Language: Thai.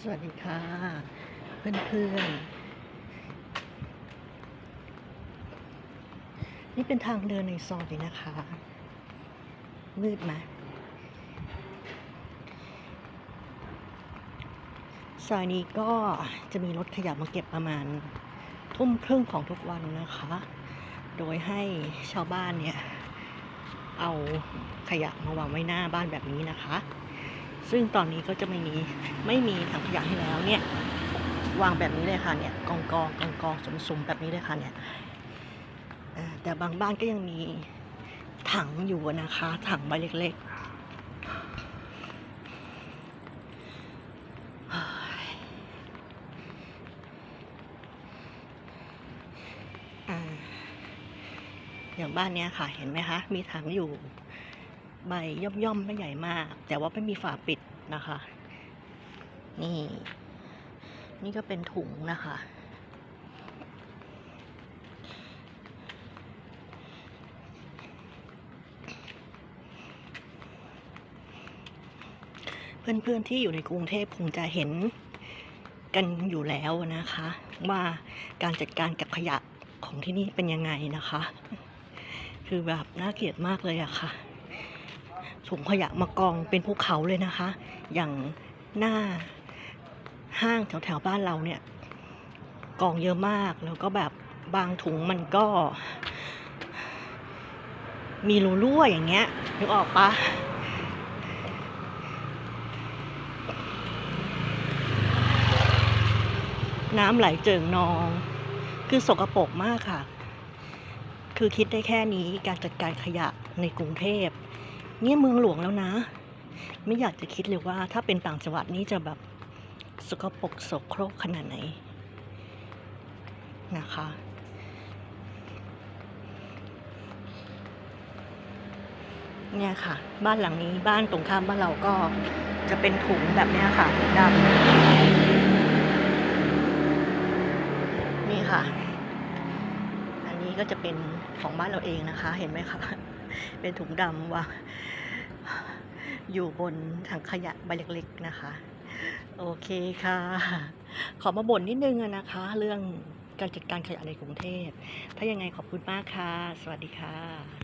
สวัสดีค่ะ เพื่อนๆ นี่เป็นทางเดินในซอยนะคะ มืดไหมซอยนี้ก็จะมีรถขยะมาเก็บประมาณทุ่มครึ่งของทุกวันนะคะ โดยให้ชาวบ้านเนี่ย เอาขยะมาวางไว้หน้าบ้านแบบนี้นะคะ ซึ่งตอนนี้ก็จะไม่มีไม่มีถังขยะให้แล้วเนี่ย วางแบบนี้เลยค่ะเนี่ยกองกองกองกองสมสมแบบนี้เลยค่ะเนี่ยแต่บางบ้านก็ยังมีถังอยู่นะคะ ถังใบเล็กๆเฮ้ยอ่าอย่างบ้านเนี้ยค่ะ เห็นไหมคะ มีถังอยู่ ใบย่อมๆไม่ใหญ่มาก แต่ว่าไม่มีฝาปิดนะคะ นี่ นี่ก็เป็นถุงนะคะ เพื่อนๆที่อยู่ในกรุงเทพคงจะเห็นกันอยู่แล้วนะคะ ว่าการจัดการกับขยะของที่นี่เป็นยังไงนะคะ คือแบบน่าเกลียดมากเลยอะค่ะ ถุงขยะมากองเป็นภูเขาเลยนะคะ อย่างหน้าห้างแถวแถวๆบ้านเราเนี่ย กองเยอะมากแล้วก็แบบบางถุงมันก็ มีรูรั่วอย่างเงี้ยนึกออกปะน้ำไหลเจิ่งนอง คือสกปรกมากค่ะ คือคิดได้แค่นี้การจัดการขยะในกรุงเทพ เนี่ยเมืองหลวงแล้วนะ ไม่อยากจะคิดเลยว่า ถ้าเป็นต่างจังหวัดนี่จะแบบสกปรกโสโครกขนาดไหนนะคะ เนี่ยค่ะ บ้านหลังนี้บ้านตรงข้ามบ้านเราก็จะเป็นถุงแบบนี้ค่ะดำนี่ค่ะ อันนี้ก็จะเป็นของบ้านเราเองนะคะ เห็นไหมคะ เป็นถุงดำวางอยู่บนถังขยะใบเล็กๆนะคะ โอเคค่ะ ขอมาบ่นนิดนึงนะคะ เรื่องการจัดการขยะในกรุงเทพ ถ้ายังไงขอบคุณมากค่ะ สวัสดีค่ะ